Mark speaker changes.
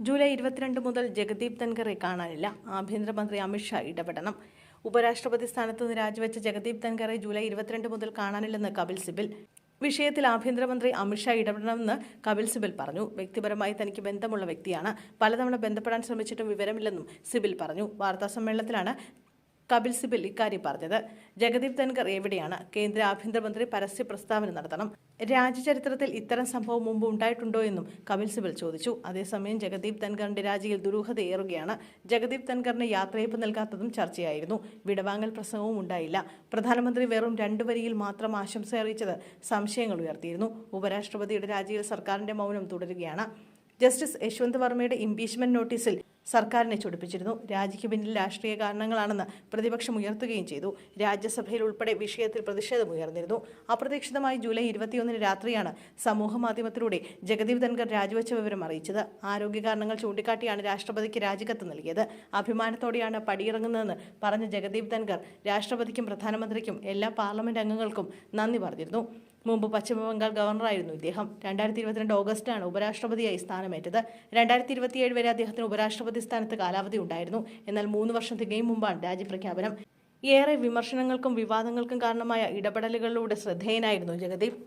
Speaker 1: July ഇരുപത്തിരണ്ട് മുതൽ ജഗദീപ് ധൻഖറെ കാണാനില്ല. ആഭ്യന്തരമന്ത്രി അമിത്ഷാ ഇടപെടണം. ഉപരാഷ്ട്രപതി സ്ഥാനത്ത് നിന്ന് രാജിവെച്ച ജഗദീപ് ധൻഖറെ ജൂലൈ ഇരുപത്തിരണ്ട് മുതൽ കാണാനില്ലെന്ന് കപിൽ സിബിൽ. വിഷയത്തിൽ ആഭ്യന്തരമന്ത്രി അമിത്ഷാ ഇടപെടണമെന്ന് കപിൽ സിബിൽ പറഞ്ഞു. വ്യക്തിപരമായി തനിക്ക് ബന്ധമുള്ള വ്യക്തിയാണ്. പലതവണ ബന്ധപ്പെടാൻ ശ്രമിച്ചിട്ടും വിവരമില്ലെന്നും സിബിൽ പറഞ്ഞു. വാർത്താസമ്മേളനത്തിലാണ് കപിൽ സിബിൽ ഇക്കാര്യം പറഞ്ഞത്. ജഗദീപ് ധൻഖർ എവിടെയാണ്? കേന്ദ്ര ആഭ്യന്തരമന്ത്രി പരസ്യ പ്രസ്താവന നടത്തണം. രാജ്യചരിത്രത്തിൽ ഇത്തരം സംഭവം മുമ്പ് ഉണ്ടായിട്ടുണ്ടോ എന്നും കപിൽ സിബൽ ചോദിച്ചു. അതേസമയം ജഗദീപ് ധൻഖറിന്റെ രാജിയിൽ ദുരൂഹതയേറുകയാണ്. ജഗദീപ് ധൻഖറിന് യാത്രയപ്പ് നൽകാത്തതും ചർച്ചയായിരുന്നു. വിടവാങ്ങൽ പ്രസംഗവും ഉണ്ടായില്ല. പ്രധാനമന്ത്രി വെറും രണ്ടു വരിയിൽ മാത്രം ആശംസ അറിയിച്ചത് സംശയങ്ങൾ ഉയർത്തിയിരുന്നു. ഉപരാഷ്ട്രപതിയുടെ രാജിയിൽ സർക്കാരിന്റെ മൗനം തുടരുകയാണ്. ജസ്റ്റിസ് യശ്വന്ത് വർമ്മയുടെ ഇംപീച്ച്മെന്റ് നോട്ടീസിൽ സർക്കാരിനെ ചൊടിപ്പിച്ചിരുന്നു. രാജിക്ക് പിന്നിൽ രാഷ്ട്രീയ കാരണങ്ങളാണെന്ന് പ്രതിപക്ഷം ഉയർത്തുകയും ചെയ്തു. രാജ്യസഭയിൽ ഉൾപ്പെടെ വിഷയത്തിൽ പ്രതിഷേധമുയർന്നിരുന്നു അപ്രതീക്ഷിതമായി ജൂലൈ ഇരുപത്തിയൊന്നിന് രാത്രിയാണ് സമൂഹ മാധ്യമത്തിലൂടെ ജഗദീപ് ധൻഖർ രാജിവെച്ച വിവരം അറിയിച്ചത്. ആരോഗ്യ കാരണങ്ങൾ ചൂണ്ടിക്കാട്ടിയാണ് രാഷ്ട്രപതിക്ക് രാജിക്കത്ത് നൽകിയത്. അഭിമാനത്തോടെയാണ് പടിയിറങ്ങുന്നതെന്ന് പറഞ്ഞ ജഗദീപ് ധൻഖർ രാഷ്ട്രപതിക്കും പ്രധാനമന്ത്രിക്കും എല്ലാ പാർലമെന്റ് അംഗങ്ങൾക്കും നന്ദി പറഞ്ഞിരുന്നു. മുമ്പ് പശ്ചിമബംഗാൾ ഗവർണറായിരുന്നു ഇദ്ദേഹം. രണ്ടായിരത്തി ഇരുപത്തിരണ്ട് ഓഗസ്റ്റിലാണ് ഉപരാഷ്ട്രപതിയായി സ്ഥാനമേറ്റത്. രണ്ടായിരത്തി ഇരുപത്തിയേഴ് വരെ അദ്ദേഹത്തിന് ഉപരാഷ്ട്രപതി സ്ഥാനത്ത് കാലാവധി ഉണ്ടായിരുന്നു. എന്നാൽ മൂന്ന് വർഷം തികയും മുമ്പാണ് രാജ്യപ്രഖ്യാപനം. ഏറെ വിമർശനങ്ങൾക്കും വിവാദങ്ങൾക്കും കാരണമായ ഇടപെടലുകളിലൂടെ ശ്രദ്ധേയനായിരുന്നു ജഗദീപ്.